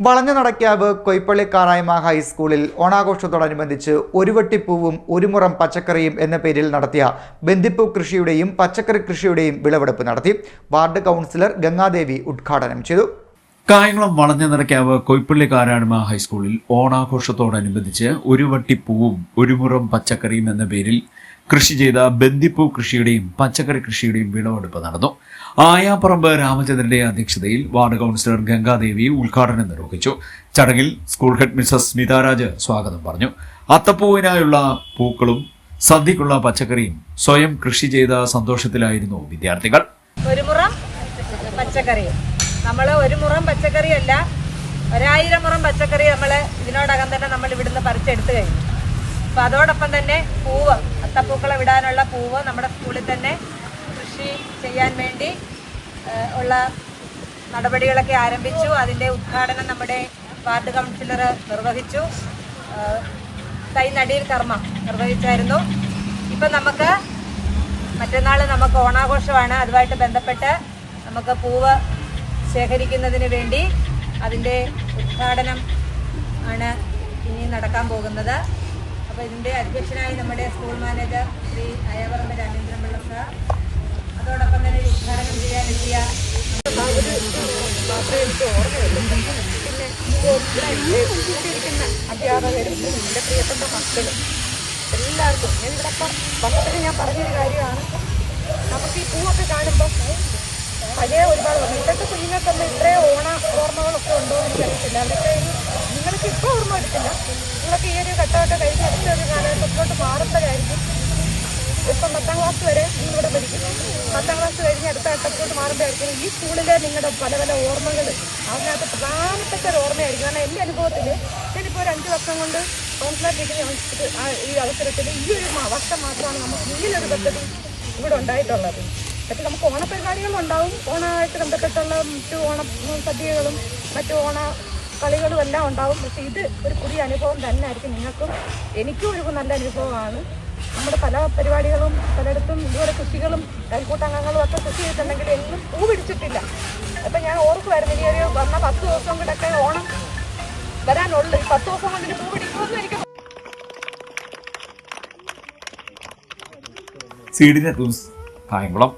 വളഞ്ഞ നടക്കാവ് കൊയ്പ്പള്ളി കാറായ്മ ഹൈസ്കൂളിൽ ഓണാഘോഷത്തോടനുബന്ധിച്ച് ഒരു വട്ടിപ്പൂവും ഒരു മുറം പച്ചക്കറിയും എന്ന പേരിൽ നടത്തിയ ബന്ദിപ്പൂ കൃഷിയുടെയും പച്ചക്കറി കൃഷിയുടെയും വിളവെടുപ്പ് നടത്തി വാർഡ് കൗൺസിലർ ഗംഗാദേവി ഉദ്ഘാടനം ചെയ്തു കായംകുളം വളഞ്ഞ നിറയ്ക്കാവ് കൊയ്പ്പള്ളി കാരാടുമ ഹൈസ്കൂളിൽ ഓണാഘോഷത്തോടനുബന്ധിച്ച് ഒരു വട്ടി പൂവും ഒരു മുറം പച്ചക്കറിയും എന്ന പേരിൽ കൃഷി ചെയ്ത ബന്ദിപ്പൂ കൃഷിയുടെയും പച്ചക്കറി കൃഷിയുടെയും വിളവെടുപ്പ് നടന്നു. ആയാപ്പറമ്പ് രാമചന്ദ്രന്റെ അധ്യക്ഷതയിൽ വാർഡ് കൗൺസിലർ ഗംഗാദേവി ഉദ്ഘാടനം നിർവഹിച്ചു. ചടങ്ങിൽ സ്കൂൾ ഹെഡ് മിസസ് സ്മിതാരാജ് സ്വാഗതം പറഞ്ഞു. അത്തപ്പൂവിനായുള്ള പൂക്കളും സദ്യക്കുള്ള പച്ചക്കറിയും സ്വയം കൃഷി ചെയ്ത സന്തോഷത്തിലായിരുന്നു വിദ്യാർത്ഥികൾ. ഒരു മുറം പച്ചക്കറി നമ്മൾ ഒരു മുറം പച്ചക്കറിയല്ല ഒരായിരം മുറം പച്ചക്കറി നമ്മൾ ഇതിനോടകം തന്നെ നമ്മൾ ഇവിടുന്ന് പറിച്ചെടുത്ത് കഴിഞ്ഞു. അപ്പോൾ അതോടൊപ്പം തന്നെ പൂവ് അത്തപ്പൂക്കളെ വിടാനുള്ള പൂവ് നമ്മുടെ സ്കൂളിൽ തന്നെ കൃഷി ചെയ്യാൻ വേണ്ടി ഉള്ള നടപടികളൊക്കെ ആരംഭിച്ചു. അതിന്റെ ഉദ്ഘാടനം നമ്മുടെ വാർഡ് കൗൺസിലർ നിർവഹിച്ചു. തൈ നടിയിൽ കർമ്മ നിർവഹിച്ചായിരുന്നു. ഇപ്പം നമുക്ക് മറ്റന്നാൾ നമുക്ക് ഓണാഘോഷമാണ്. അതുമായിട്ട് ബന്ധപ്പെട്ട് നമുക്ക് പൂവ് ശേഖരിക്കുന്നതിന് വേണ്ടി അതിന്റെ ഉദ്ഘാടനം ആണ് ഇനി നടക്കാൻ പോകുന്നത്. അപ്പോൾ ഇതിന്റെ അധ്യക്ഷനായി നമ്മുടെ school manager Sri Ayavaramba Rajendran Pillai sir അതോടൊപ്പം തന്നെ ഉദ്ഘാടനം ചെയ്യാനെത്തിയ അധ്യാപകരും എന്റെ പ്രിയപ്പെട്ട മക്കളും എല്ലാവർക്കും. ഞാൻ ഇവിടെ ഞാൻ പറഞ്ഞൊരു കാര്യമാണ്. നമുക്ക് ഈ പൂവൊക്കെ കാണുമ്പോൾ പഴയ ഒരുപാട് ഓർമ്മ ഇപ്പോഴത്തെ കുഞ്ഞുങ്ങൾക്കൊന്നും ഇത്രയും ഓണ ഓർമ്മകളൊക്കെ ഉണ്ടോ എന്ന് എനിക്കറിയത്തില്ല. അവരൊക്കെ ഒരു നിങ്ങൾക്ക് ഇപ്പോൾ ഓർമ്മ എടുത്തില്ല നിങ്ങൾക്ക് ഈ ഒരു ഘട്ടമൊക്കെ കഴിഞ്ഞ് അടുത്ത ഒരു കാലഘട്ടത്തിലോട്ട് മാറുമ്പോഴായിരിക്കും ഇപ്പം പത്താം ക്ലാസ് വരെ നിങ്ങളിവിടെ പഠിക്കും പത്താം ക്ലാസ് കഴിഞ്ഞ് അടുത്ത ഘട്ടത്തിലോട്ട് മാറുമ്പോഴായിരിക്കും ഈ സ്കൂളിലെ നിങ്ങളുടെ പല പല ഓർമ്മകൾ അതിനകത്ത് പ്രധാനപ്പെട്ട ഒരു ഓർമ്മയായിരിക്കും. കാരണം എന്റെ അനുഭവത്തിൽ ഞാനിപ്പോൾ ഒരു അഞ്ച് വർഷം കൊണ്ട് കൗൺസിലർ ഈ അവസരത്തിൽ ഈ ഒരു വർഷം മാത്രമാണ് നമുക്ക് ഇങ്ങനൊരു പദ്ധതി ഇവിടെ ഉണ്ടായിട്ടുള്ളത്. പക്ഷേ നമുക്ക് ഓണപരിപാടികളുണ്ടാവും ഓണമായിട്ട് ബന്ധപ്പെട്ടുള്ള മറ്റു ഓണ സദ്യകളും മറ്റു ഓണ കളികളും എല്ലാം ഉണ്ടാവും. പക്ഷേ ഇത് ഒരു പുതിയ അനുഭവം തന്നെ ആയിരിക്കും നിങ്ങൾക്കും. എനിക്കും ഒരു നല്ല അനുഭവമാണ്. നമ്മുടെ പല പരിപാടികളും പലയിടത്തും ഇതുപോലെ കൃഷികളും അയൽക്കൂട്ടംഗങ്ങളും ഒക്കെ കൃഷി ചെയ്തിട്ടുണ്ടെങ്കിൽ എന്നും പൂ പിടിച്ചിട്ടില്ല. അപ്പം ഞാൻ ഓർക്കുമായിരുന്നു ഇനി ഒരു വന്ന പത്ത് ദിവസം കൂടെയൊക്കെ ഓണം വരാനുള്ളൂ. ഈ പത്ത് ദിവസം കൊണ്ട് പൂ പിടിക്കുമെന്ന് എനിക്ക് സീഡിനെ ന്യൂസ് കായംകുളം